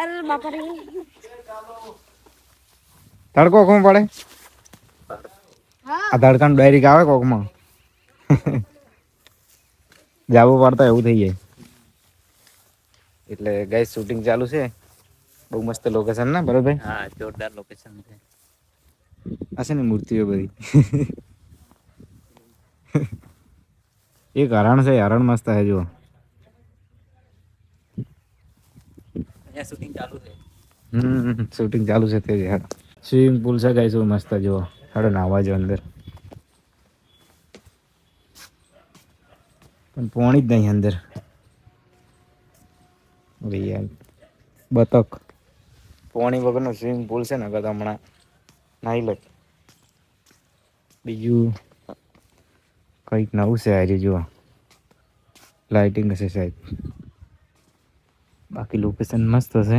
અરે બાપા રે. તડકો કોણ પડે? આ તડકાનું ડાયરેક્ટ આવે કોકમાં. જાવું પડતા એવું થઈ જાય. એટલે ગાઈસ શૂટિંગ ચાલુ છે. બહુ મસ્ત લોકેશન ના બરોબર હા જોરદાર લોકેશન છે. આ છે ને મૂર્તિઓ બધી. એક હરણ છે હરણ મસ્ત છે જો અહીંયા શૂટિંગ ચાલુ છે. હમ શૂટિંગ ચાલુ છે તે યાર સ્વિમિંગ પુલ છે ગાઈસ મસ્ત જો હાડો નાવા જો અંદર. પણ પોણી જ નહીં અંદર. યાર, બતક. પોણી વગરનો સ્વિમિંગ પુલ છે ને, અગર હમણાં નાહી લે. બીજું કંઈક નવું છે આજે, જુઓ. લાઇટિંગ હશે, સાહેબ. બાકી લોકેશન મસ્ત હશે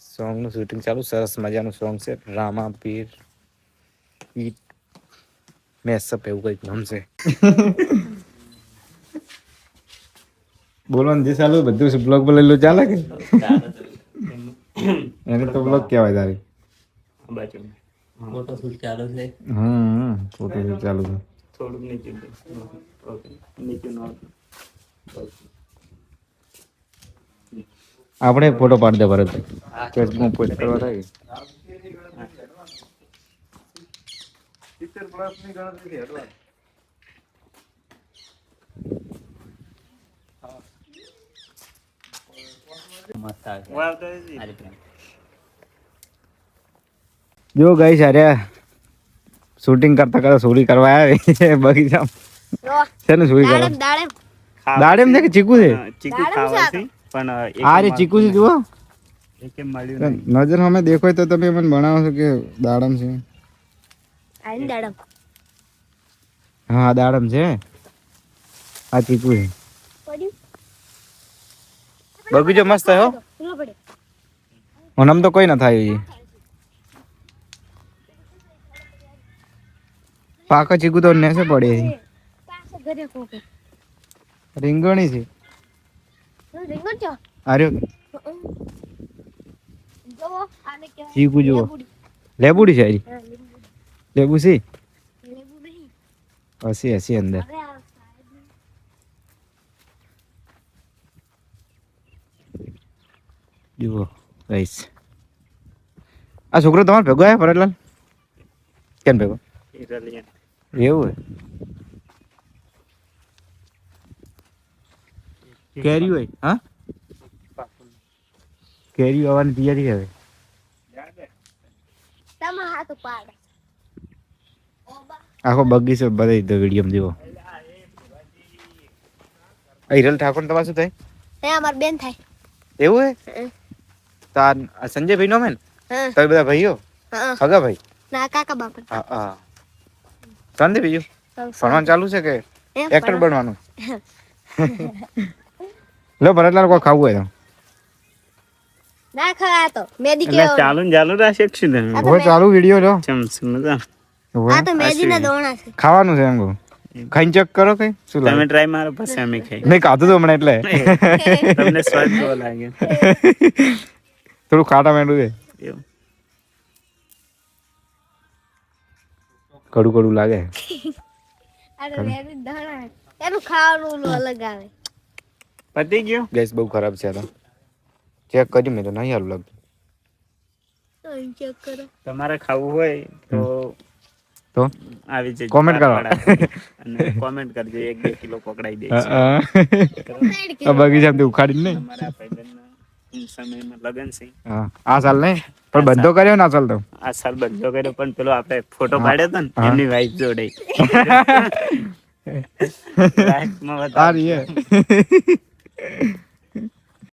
સોંગનું શૂટિંગ ચાલુ સરસ મજાનું સોંગ છે. રામા પીર ઈટ મેસઅપ એવું કંઈક નામ છે. બોલો જે ચાલુ બધું બ્લોગ બોલેલું ચાલે કે? એને તો બ્લોગ કહેવાય તારી. મોટો શૂટ ચાલુ છે. હમ ફોટો ચાલુ છે. થોડુંક નીચું ઓકે નીચું નો આપણે ફોટો પાડી દે ભરત ફેસબુક પોસ્ટ કરવા થાય મસ્ત આવે છે આજે પ્રેમ જો ગઈ સારે શૂટિંગ કરતા કરતા ચોરી કરવા આવે બગીચા જો છે ને ચોરી દાડમ કરવા દાડમ દાડેમ છે કે ચીકુ છે ચીકુ દાડમ ખાવા છે છે પણ એક આ રે ચીકુ છે જુઓ એકે મળ્યું નહીં નજર સામે દેખો તો તમે મને ભણાવો છો કે દાડમ છે આઈ દાડમ હા આ દાડમ છે આ ચીકુ છે પડ્યું બગીચો મસ્ત હો પેલો પડ્યો ઓનમ તો કોઈ ના થાય પાકા ચીકુ તો નેસે પડે છે પાસે ઘરે કોકે રીંગણી છે રીંગણ છો આર્યો જોવો આને કહેવાય ચીકુ જુઓ લેબુડી. લેબુડી છે આરી હા, લીંબુ. લેબુ છે લેબુ નહીં હસી હસી અંદર અરે આ સાહેબ જુઓ ગઈશ આ છોકરો તમારો ભેગો આવ્યો ભરતલાલ કેમ ભેગો ઇટાલિયન એવું હે કેરી હોય હા કેરી આવવાની તૈયારી હવે તમે હાથ પાડે આખો બગીચો બધાય તો વિડીયો જેવો હિરલ ઠાકોર તમારે શું થાય હે અમાર બેન થાય એવું હે હે. તાર આ સંજયભાઈ નો મેન હા તમે બધા ભાઈઓ હા સગા ભાઈ ના કાકા બાપા હા હા શાંતિ બીજું. ભણવાનું ચાલુ છે કે એક્ટર બનવાનું? લો ભરતલાલ કોઈ ખાવું હોય ના ખા તો મેદી એટલે ચાલુ ને ચાલુ રાખે છે ને. હવે ચાલુ વીડિયો લો ચમચ મજા. આ તો મેદી ના દોણા છે. ખાવાનું છે એમ કહું. ખાઈને ચેક કરો કઈ? શું તમે ટ્રાય મારો પછી અમે ખાઈ. નહીં ખાધું તો હમણાં એટલે. તમને સ્વાદ કેવો લાગે થોડું ખાટા માંડું છે એવું. કડું કડું લાગે. એનું ખાવાનું અલગ આવે. પતી ગયો? ગેસ બહુ ખરાબ છે તો ચેક કરી મેં તો નહીં સારું લાગતું. ચેક કરો. તમારે ખાવું હોય તો તો? આવી જજો. કોમેન્ટ કરો. અને કોમેન્ટ કરજો. એક બે કિલો પકડાઈ દે બગીચામાંથી ઉખાડીને નહીં. સમયમાં લગન છે. હા. આ સાલ નહીં? પણ બંધો કર્યો ના ચાલ તો? આ સાલ બંધો કર્યો પણ પેલો આપણે ફોટો પાડ્યો હતો ને એમની વાઈફ જોડે. લાઈફમાં વધારે